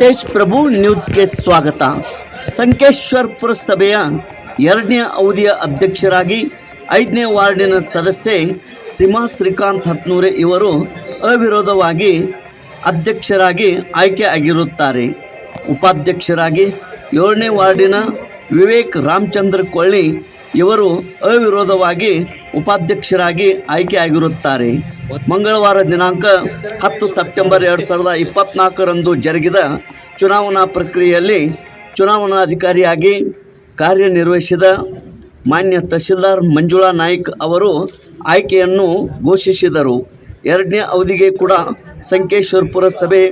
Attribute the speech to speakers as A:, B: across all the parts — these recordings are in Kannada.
A: ತೇಜ್ ಪ್ರಭು ನ್ಯೂಸ್ಗೆ ಸ್ವಾಗತ. ಸಂಕೇಶ್ವರ್ ಪುರಸಭೆಯ ಎರಡನೇ ಅವಧಿಯ ಅಧ್ಯಕ್ಷರಾಗಿ ಐದನೇ ವಾರ್ಡಿನ ಸದಸ್ಯೆ ಸೀಮಾ ಶ್ರೀಕಾಂತ್ ಹತ್ನೂರೆ ಇವರು ಅವಿರೋಧವಾಗಿ ಅಧ್ಯಕ್ಷರಾಗಿ ಆಯ್ಕೆ ಆಗಿರುತ್ತಾರೆ ಉಪಾಧ್ಯಕ್ಷರಾಗಿ ಏಳನೇ ವಾರ್ಡಿನ ವಿವೇಕ್ ರಾಮಚಂದ್ರ ಕೊಳ್ಳಿ ಇವರು ಅವಿರೋಧವಾಗಿ ಉಪಾಧ್ಯಕ್ಷರಾಗಿ ಆಯ್ಕೆಯಾಗಿರುತ್ತಾರೆ. ಮಂಗಳವಾರ ದಿನಾಂಕ ಹತ್ತು ಸೆಪ್ಟೆಂಬರ್ ಎರಡು ಸಾವಿರದ ಇಪ್ಪತ್ನಾಲ್ಕರಂದು ಜರುಗಿದ ಚುನಾವಣಾ ಪ್ರಕ್ರಿಯೆಯಲ್ಲಿ ಚುನಾವಣಾಧಿಕಾರಿಯಾಗಿ ಕಾರ್ಯನಿರ್ವಹಿಸಿದ ಮಾನ್ಯ ತಹಶೀಲ್ದಾರ್ ಮಂಜುಳಾ ನಾಯ್ಕ್ ಅವರು ಆಯ್ಕೆಯನ್ನು ಘೋಷಿಸಿದರು. ಎರಡನೇ ಅವಧಿಗೆ ಕೂಡ ಸಂಕೇಶ್ವರ ಪುರಸಭೆ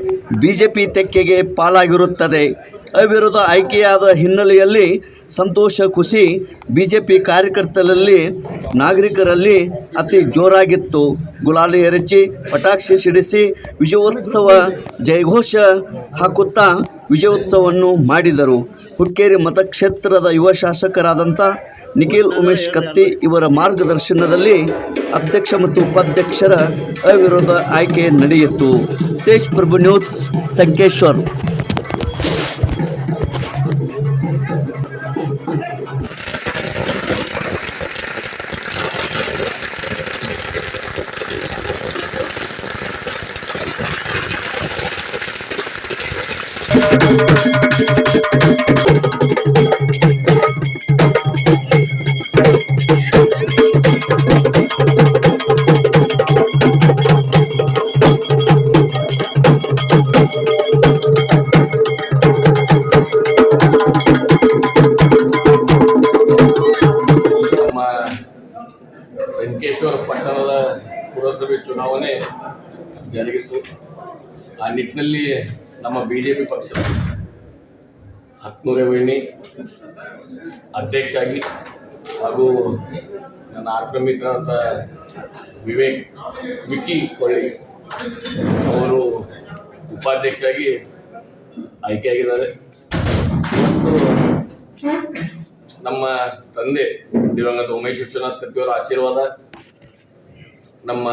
A: ಬಿ ಜೆ ಪಿ ತೆಕ್ಕೆಗೆ ಪಾಲಾಗಿರುತ್ತದೆ. ಅವಿರೋಧ ಆಯ್ಕೆಯಾದ ಹಿನ್ನೆಲೆಯಲ್ಲಿ ಸಂತೋಷ ಖುಷಿ ಬಿ ಜೆ ಪಿ ಕಾರ್ಯಕರ್ತರಲ್ಲಿ ನಾಗರಿಕರಲ್ಲಿ ಅತಿ ಜೋರಾಗಿತ್ತು. ಗುಲಾಲಿ ಎರಚಿ, ಪಟಾಕ್ಷಿ ಸಿಡಿಸಿ, ವಿಜಯೋತ್ಸವ ಜಯಘೋಷ ಹಾಕುತ್ತಾ ವಿಜಯೋತ್ಸವವನ್ನು ಮಾಡಿದರು. ಹುಕ್ಕೇರಿ ಮತಕ್ಷೇತ್ರದ ಯುವ ಶಾಸಕರಾದಂಥ ನಿಖಿಲ್ ಉಮೇಶ್ ಕತ್ತಿ ಇವರ ಮಾರ್ಗದರ್ಶನದಲ್ಲಿ ಅಧ್ಯಕ್ಷ ಮತ್ತು ಉಪಾಧ್ಯಕ್ಷರ ಅವಿರೋಧ ಆಯ್ಕೆ ನಡೆಯಿತು. ತೇಜ್ ಪ್ರಭು ನ್ಯೂಸ್, ಸಂಕೇಶ್ವರ್.
B: ಸಂಕೇಶ್ವರ ಪಟ್ಟಣದ ಪುರಸಭೆ ಚುನಾವಣೆ ಜರುಗಿತು ಆ ನಿಟ್ಟಿನಲ್ಲಿ ನಮ್ಮ ಬಿ ಜೆ ಪಿ ಪಕ್ಷ ಹತ್ನೂರೇ ವೈಣಿ ಅಧ್ಯಕ್ಷ ಆಗಿ ಹಾಗೂ ನನ್ನ ಆತ್ಮಮಿತ್ರರಾದ ವಿವೇಕ್ ವಿಕಿ ಕೊಳ್ಳಿ ಅವರು ಉಪಾಧ್ಯಕ್ಷರಾಗಿ ಆಯ್ಕೆಯಾಗಿದ್ದಾರೆ. ಮತ್ತು ನಮ್ಮ ತಂದೆ ದಿವಂಗತ ಉಮೇಶ್ ವಿಶ್ವನಾಥ್ ಕತ್ತಿಯವರ ಆಶೀರ್ವಾದ, ನಮ್ಮ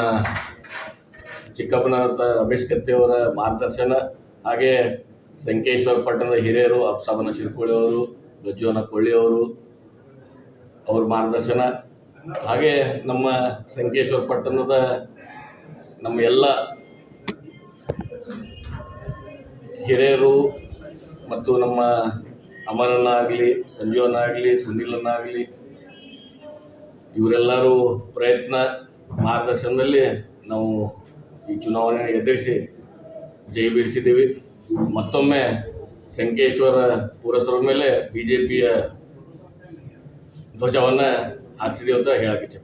B: ಚಿಕ್ಕಪ್ಪನಾದ ರಮೇಶ್ ಕತ್ತಿಯವರ ಮಾರ್ಗದರ್ಶನ ಹಾಗೆ ಸಂಕೇಶ್ವರ ಪಟ್ಟಣದ ಹಿರಿಯರು ಶಿರ್ಕೊಳ್ಳಿ ಅವರು ಗಜ್ಜುವನ ಕೊಳ್ಳಿ ಅವರು ಮಾರ್ಗದರ್ಶನ. ಹಾಗೆ ನಮ್ಮ ಸಂಕೇಶ್ವರ ಪಟ್ಟಣದ ನಮ್ಮ ಎಲ್ಲ ಹಿರಿಯರು ಮತ್ತು ನಮ್ಮ ಅಮರನಾಗಲಿ ಆಗಲಿ ಸಂಜೀವನ ಆಗಲಿ ಸುನೀಲನ್ನ ಆಗಲಿ ಇವರೆಲ್ಲರೂ ಪ್ರಯತ್ನ ಮಾರ್ಗದರ್ಶನದಲ್ಲಿ ನಾವು ಈ ಚುನಾವಣೆ ಎದುರಿಸಿ ಜೈ ಬೀರಿಸಿದ್ದೀವಿ ಮತ್ತೊಮ್ಮೆ ಸಂಕೇಶ್ವರ ಪುರಸಭೆ ಮೇಲೆ ಬಿ ಜೆ ಪಿಯ ಧ್ವಜವನ್ನು ಹಾರಿಸಿದೆ ಅಂತ ಹೇಳಕ್ಕೆ ಇಚ್ಛೆ